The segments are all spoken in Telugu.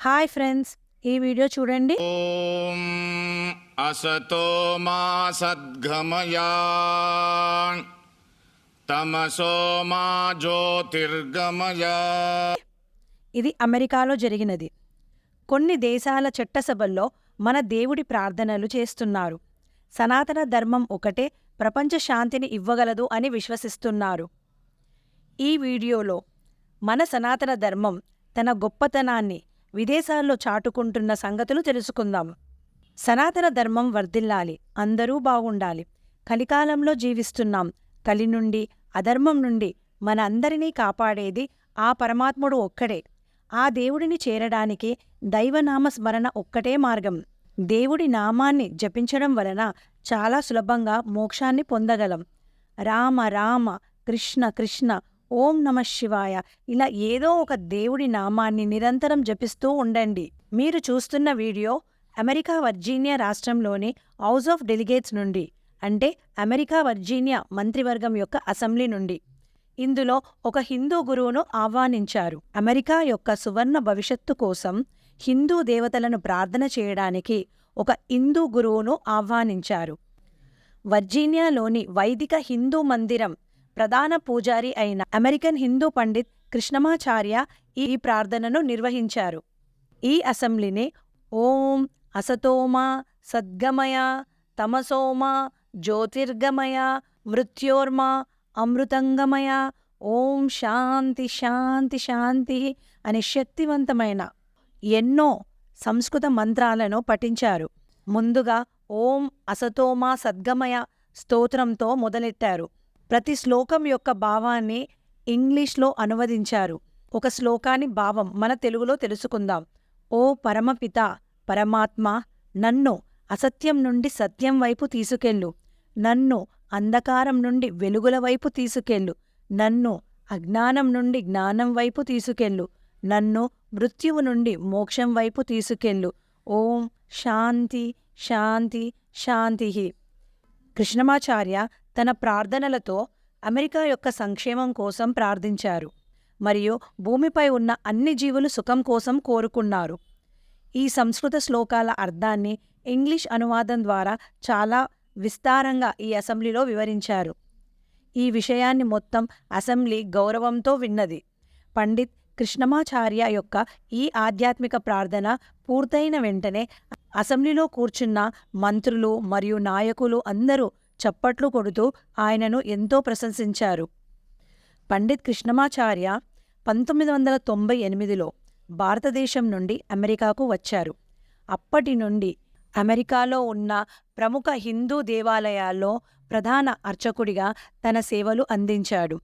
హాయ్ ఫ్రెండ్స్ ఈ వీడియో చూడండి. అసతో మా సద్గమయా తమసో మా జ్యోతిర్గమయా. ఇది అమెరికాలో జరిగినది. కొన్ని దేశాల చట్టసభల్లో మన దేవుడి ప్రార్థనలు చేస్తున్నారు. సనాతన ధర్మం ఒకటే ప్రపంచ శాంతిని ఇవ్వగలదు అని విశ్వసిస్తున్నారు. ఈ వీడియోలో మన సనాతన ధర్మం తన గొప్పతనాన్ని విదేశాల్లో చాటుకుంటున్న సంగతులు తెలుసుకుందాం. సనాతన ధర్మం వర్ధిల్లాలి. అందరూ బాగుండాలి. కలికాలంలో జీవిస్తున్నాం. కలి నుండి అధర్మం నుండి మన అందరినీ కాపాడేది ఆ పరమాత్ముడు ఒక్కడే. ఆ దేవుడిని చేరడానికి దైవనామ స్మరణ ఒక్కటే మార్గం. దేవుడి నామాన్ని జపించడం వలన చాలా సులభంగా మోక్షాన్ని పొందగలం. రామ రామ కృష్ణ కృష్ణ ఓం నమ శివాయ. ఇలా ఏదో ఒక దేవుడి నామాన్ని నిరంతరం జపిస్తూ ఉండండి. మీరు చూస్తున్న వీడియో అమెరికా వర్జీనియా రాష్ట్రంలోని హౌస్ ఆఫ్ డెలిగేట్స్ నుండి అంటే అమెరికా వర్జీనియా మంత్రివర్గం యొక్క అసెంబ్లీ నుండి. ఇందులో ఒక హిందూ గురువును ఆహ్వానించారు. అమెరికా యొక్క సువర్ణ భవిష్యత్తు కోసం హిందూ దేవతలను ప్రార్థన చేయడానికి ఒక హిందూ గురువును ఆహ్వానించారు. వర్జీనియాలోని వైదిక హిందూ మందిరం ప్రధాన పూజారి అయిన అమెరికన్ హిందూ పండిత్ కృష్ణమాచార్య ఈ ప్రార్థనను నిర్వహించారు. ఈ అసెంబ్లీని ఓం అసతోమా సద్గమయ తమసోమా జ్యోతిర్గమయ మృత్యోర్మా అమృతంగమయ ఓం శాంతి శాంతి శాంతి అనే శక్తివంతమైన ఎన్నో సంస్కృత మంత్రాలను పఠించారు. ముందుగా ఓం అసతోమా సద్గమయ స్తోత్రంతో మొదలెట్టారు. ప్రతి శ్లోకం యొక్క భావాన్ని ఇంగ్లీష్లో అనువదించారు. ఒక శ్లోకాన్ని భావం మన తెలుగులో తెలుసుకుందాం. ఓ పరమపిత పరమాత్మ నన్ను అసత్యం నుండి సత్యం వైపు తీసుకెళ్ళు. నన్ను అంధకారం నుండి వెలుగుల వైపు తీసుకెళ్ళు. నన్ను అజ్ఞానం నుండి జ్ఞానం వైపు తీసుకెళ్ళు. నన్ను మృత్యువు నుండి మోక్షం వైపు తీసుకెళ్ళు. ఓం శాంతి శాంతి శాంతి. కృష్ణమాచార్య తన ప్రార్థనలతో అమెరికా యొక్క సంక్షేమం కోసం ప్రార్థించారు మరియు భూమిపై ఉన్న అన్ని జీవులు సుఖం కోసం కోరుకున్నారు. ఈ సంస్కృత శ్లోకాల అర్థాన్ని ఇంగ్లీష్ అనువాదం ద్వారా చాలా విస్తారంగా ఈ అసెంబ్లీలో వివరించారు. ఈ విషయాన్ని మొత్తం అసెంబ్లీ గౌరవంతో విన్నది. పండిత్ కృష్ణమాచార్య యొక్క ఈ ఆధ్యాత్మిక ప్రార్థన పూర్తయిన వెంటనే అసెంబ్లీలో కూర్చున్న మంత్రులు మరియు నాయకులు అందరూ చప్పట్లు కొడుతూ ఆయనను ఎంతో ప్రశంసించారు. పండిత్ కృష్ణమాచార్య పంతొమ్మిది వందల తొంభై ఎనిమిదిలో భారతదేశం నుండి అమెరికాకు వచ్చారు. అప్పటి నుండి అమెరికాలో ఉన్న ప్రముఖ హిందూ దేవాలయాల్లో ప్రధాన అర్చకుడిగా తన సేవలు అందించాడు.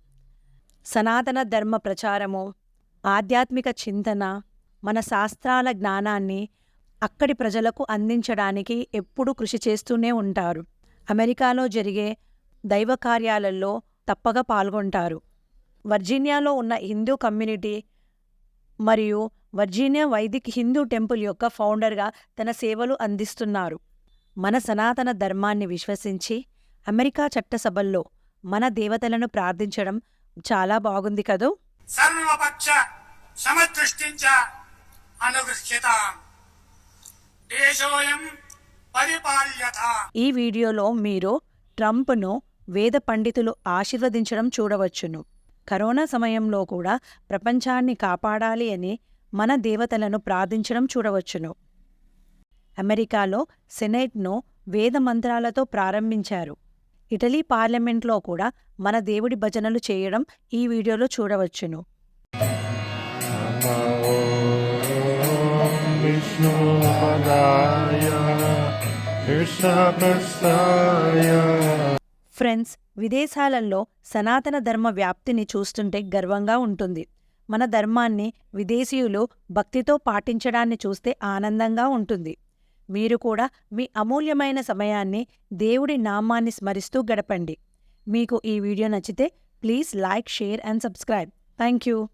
సనాతన ధర్మ ప్రచారము ఆధ్యాత్మిక చింతన మన శాస్త్రాల జ్ఞానాన్ని అక్కడి ప్రజలకు అందించడానికి ఎప్పుడూ కృషి చేస్తూనే ఉంటారు. అమెరికాలో జరిగే దైవ కార్యాలలో తప్పగా పాల్గొంటారు. వర్జీనియాలో ఉన్న హిందూ కమ్యూనిటీ మరియు వర్జీనియా వైదిక్ హిందూ టెంపుల్ యొక్క ఫౌండర్గా తన సేవలు అందిస్తున్నారు. మన సనాతన ధర్మాన్ని విశ్వసించి అమెరికా చట్టసభల్లో మన దేవతలను ప్రార్థించడం చాలా బాగుంది కదూ? సర్వపక్ష సమదృష్టించ అనుగృహ్యత. దేశోయం పరిపాల్యత. ఈ వీడియోలో మీరు ట్రంప్ను వేద పండితులు ఆశీర్వదించడం చూడవచ్చును. కరోనా సమయంలో కూడా ప్రపంచాన్ని కాపాడాలి అని మన దేవతలను ప్రార్థించడం చూడవచ్చును. అమెరికాలో సెనేట్ను వేద మంత్రాలతో ప్రారంభించారు. ఇటలీ పార్లమెంట్లో కూడా మన దేవుడి భజనలు చేయడం ఈ వీడియోలో చూడవచ్చును. ఫ్రెండ్స్ విదేశాలలో సనాతన ధర్మ వ్యాప్తిని చూస్తుంటే గర్వంగా ఉంటుంది. మన ధర్మాన్ని విదేశీయులు భక్తితో పాటించడాన్ని చూస్తే ఆనందంగా ఉంటుంది. మీరు కూడా మీ అమూల్యమైన సమయాన్ని దేవుడి నామాన్ని స్మరిస్తూ గడపండి. మీకు ఈ వీడియో నచ్చితే please like share and subscribe. Thank you.